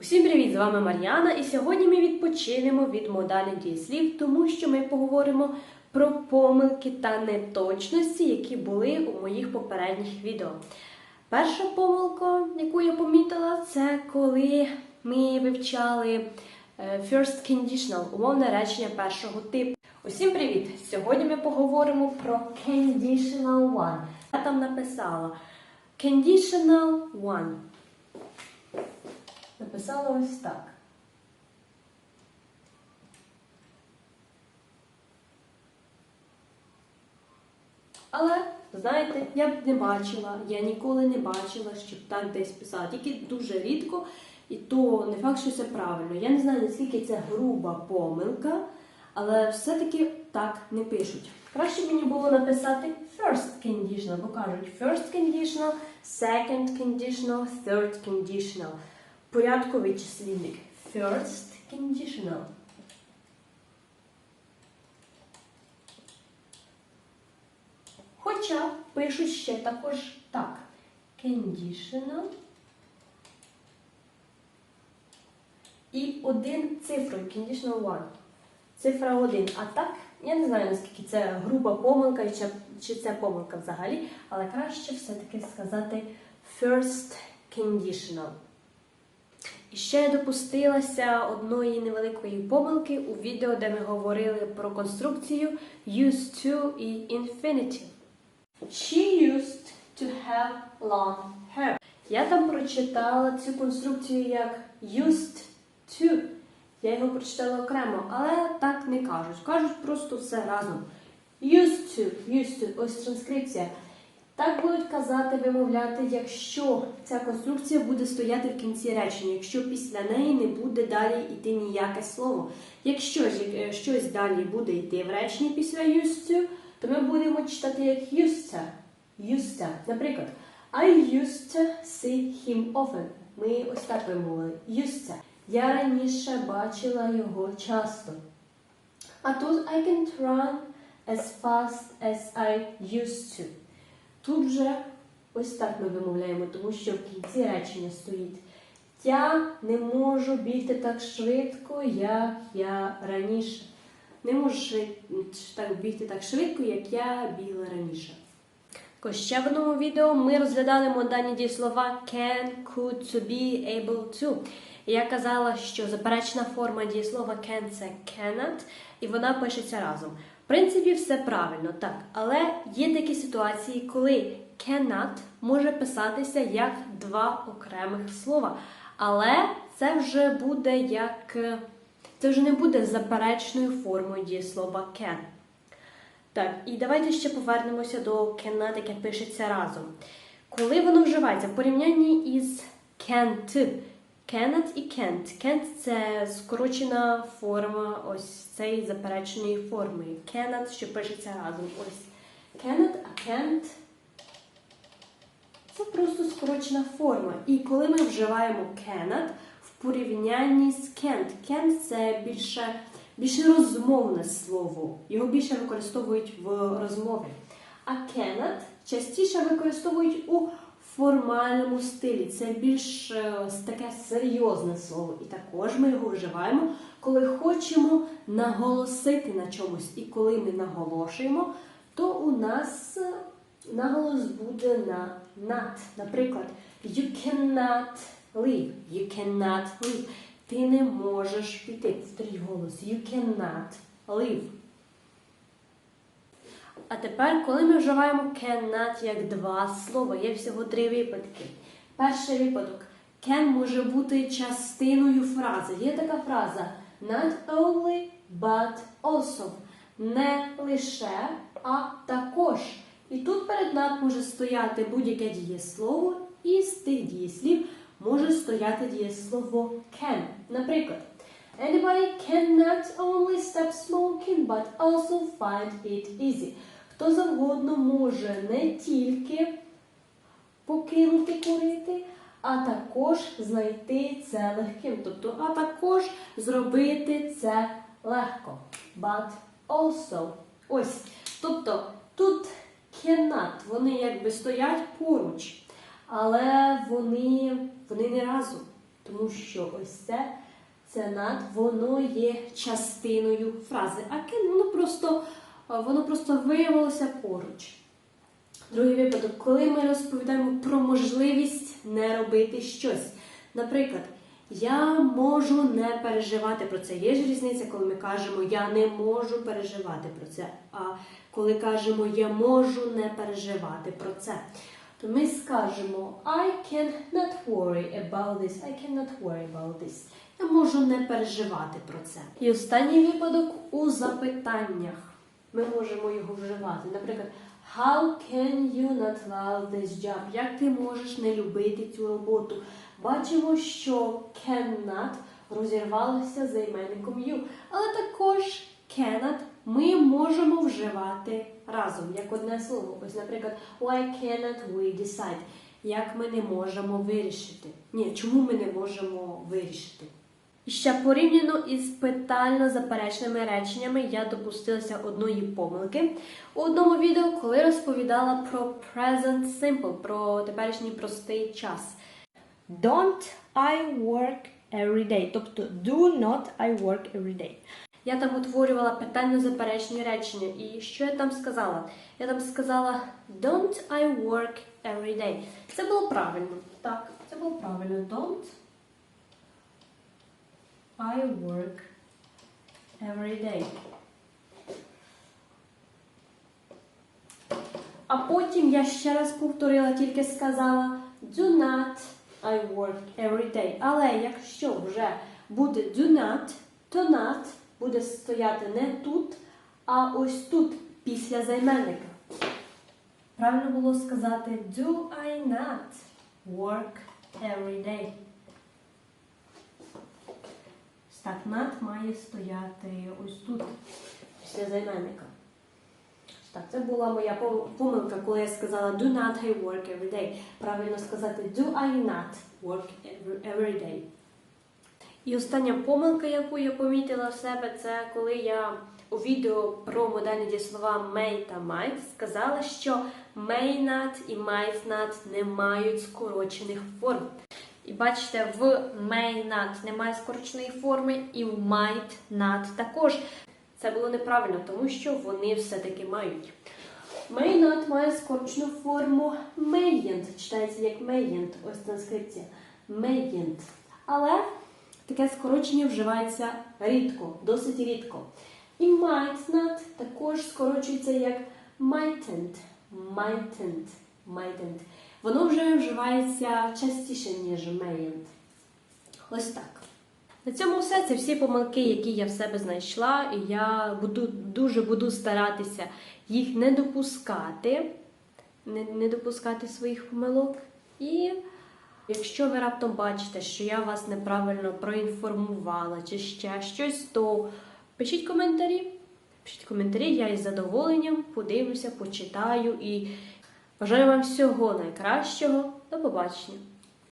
Усім привіт! З вами Мар'яна, і сьогодні ми відпочинемо від модальних дієслів, тому що ми поговоримо про помилки та неточності, які були у моїх попередніх відео. Перша помилка, яку я помітила, це коли ми вивчали е, first conditional, умовне речення першого типу. Усім привіт! Сьогодні ми поговоримо про conditional one. Я там написала conditional one. Написала ось так. Але, знаєте, я б не бачила, я ніколи не бачила, щоб так десь писала. Тільки дуже рідко, і то не факт, що це правильно. Я не знаю, наскільки це груба помилка, але все-таки так не пишуть. Краще мені було написати first conditional, бо кажуть first conditional, second conditional, third conditional. Порядковий числівник. First conditional. Хоча пишуть ще також так. Conditional. І один цифрою. Conditional one. Цифра 1. А так, я не знаю, наскільки це груба помилка, чи, це помилка взагалі, але краще все-таки сказати first conditional. І ще я допустилася одної невеликої помилки у відео, де ми говорили про конструкцію used to і infinitive. She used to have long hair. Я там прочитала цю конструкцію як used to. Я його прочитала окремо, але так не кажуть. Кажуть просто все разом. Used to, used to, ось транскрипція. Так будуть казати, вимовляти, якщо ця конструкція буде стояти в кінці речення, якщо після неї не буде далі йти ніяке слово. Якщо ж е, щось далі буде йти в реченні після to, то ми будемо читати як. Used to. Наприклад, I used to see him often. Ми ось так вимовили. To. Я раніше бачила його часто. А тут I can't run as fast as I used to. Тут вже ось так ми вимовляємо, тому що в кінці речення стоїть. Я не можу бігти так швидко, як я раніше. Не можу так бігти так швидко, як я бігла раніше. Ще в одному відео ми розглядали модальні дієслова can, could, to be, able to. Я казала, що заперечна форма дієслова can це cannot, і вона пишеться разом. В принципі, все правильно, так. Але є такі ситуації, коли cannot може писатися як два окремих слова. Але це вже буде як. Це вже не буде заперечною формою дієслова can. Так, і давайте ще повернемося до cannot, яке пишеться разом. Коли воно вживається в порівнянні із can't, cannot і can't. Can't – це скорочена форма ось цієї запереченої форми. Cannot, що пишеться разом. Ось cannot, а can't це просто скорочена форма. І коли ми вживаємо cannot в порівнянні з can't, can't – це більше більше розмовне слово. Його більше використовують в розмові. А cannot частіше використовують у формальному стилі. Це більш е, таке серйозне слово. І також ми його вживаємо, коли хочемо наголосити на чомусь. І коли ми наголошуємо, то у нас е, наголос буде на not. Наприклад, you cannot leave. You cannot leave. Ти не можеш піти. Повторіть голос. You cannot leave. А тепер, коли ми вживаємо cannot як два слова, є всього три випадки. Перший випадок. Can може бути частиною фрази. Є така фраза not only, but also. Не лише, а також. І тут перед not може стояти будь-яке дієслово, і з тих дієслів може стояти дієслово can. Наприклад, anybody can not only stop smoking, but also find it easy. Хто завгодно може не тільки покинути курити, а також знайти це легким. Тобто, а також зробити це легко. But also. Ось. Тобто, тут cannot, вони якби стоять поруч, але вони, вони не разом. Тому що ось це, це над, воно є частиною фрази. А can воно просто, воно просто виявилося поруч. Другий випадок, коли ми розповідаємо про можливість не робити щось. Наприклад, я можу не переживати про це. Є ж різниця, коли ми кажемо я не можу переживати про це. А коли кажемо я можу не переживати про це, то ми скажемо I can not worry about this. I cannot worry about this. Я можу не переживати про це. І останній випадок у запитаннях. Ми можемо його вживати. Наприклад, How can you not love this job? Як ти можеш не любити цю роботу? Бачимо, що cannot розірвалося за іменником you, але також cannot ми можемо вживати разом, як одне слово. Ось, наприклад, why cannot we decide? Як ми не можемо вирішити? Ні, чому ми не можемо вирішити? Ще порівняно із питально-заперечними реченнями я допустилася одної помилки у одному відео, коли розповідала про present simple, про теперішній простий час. Don't I work every day, тобто do not I work every day. Я там утворювала питально-заперечні речення. І що я там сказала? Я там сказала Don't I work every day. Це було правильно. Так, це було правильно. Don't I work every day. А потім я ще раз повторила, тільки сказала do not I work every day. Але якщо вже буде do not, то not буде стояти не тут, а ось тут, після займенника. Правильно було сказати do I not work every day. Ось Так, not має стояти ось тут, після займенника. Так, це була моя помилка, коли я сказала do not I work every day. Правильно сказати do I not work every day. І остання помилка, яку я помітила в себе, це коли я у відео про модальні дієслова may та might сказала, що may not і might not не мають скорочених форм. І бачите, в may not немає скороченої форми, і в might not також. Це було неправильно, тому що вони все-таки мають. May not має скорочену форму mayn't. Читається як mayn't. Ось транскрипція. Mayn't. Але таке скорочення вживається рідко, досить рідко. І might not також скорочується як mightn't. Mightn't. Mightn't. Воно вже вживається частіше, ніж mayn't. Ось так. На цьому все. Це всі помилки, які я в себе знайшла, і я буду дуже буду старатися їх не допускати, не, не допускати своїх помилок. І якщо ви раптом бачите, що я вас неправильно проінформувала чи ще щось, то пишіть коментарі. Пишіть коментарі, я із задоволенням подивлюся, почитаю і бажаю вам всього найкращого. До побачення!